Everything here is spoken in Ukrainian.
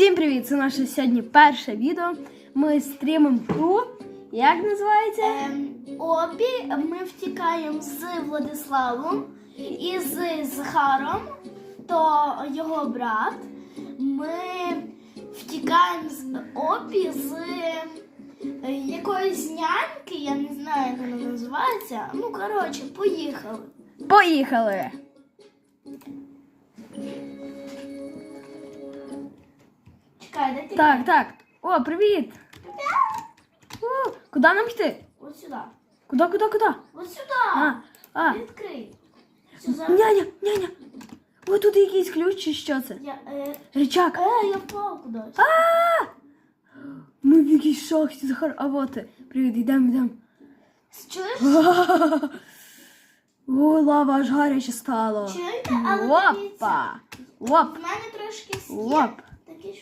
Всім привіт! Це наше сьогодні перше відео. Ми стрімимо гру. Як називається? Ем, обі ми втікаємо з Владиславом і з Захаром, то його брат. Ми втікаємо з обі з е, якоїсь няньки, я не знаю, як вона називається. Ну, коротше, поїхали. Поїхали! Чекай, де ти? Так, так. О, привіт! О, куди нам йти? От сюди. Куди, куди, куди? От сюди. А, а. Відкрий. Все, зараз. Няня, няня. О, тут якийсь ключ чи що це? Я, е, Річак. е, я впав кудись. А! Ми в якійсь шахті, Захар. А вот ти. Привіт, йдемо, йдемо. Чуєш? О, лава аж гаряче стало. Чуєте? Але дивіться. Опа! Оп! В мене трошки є такі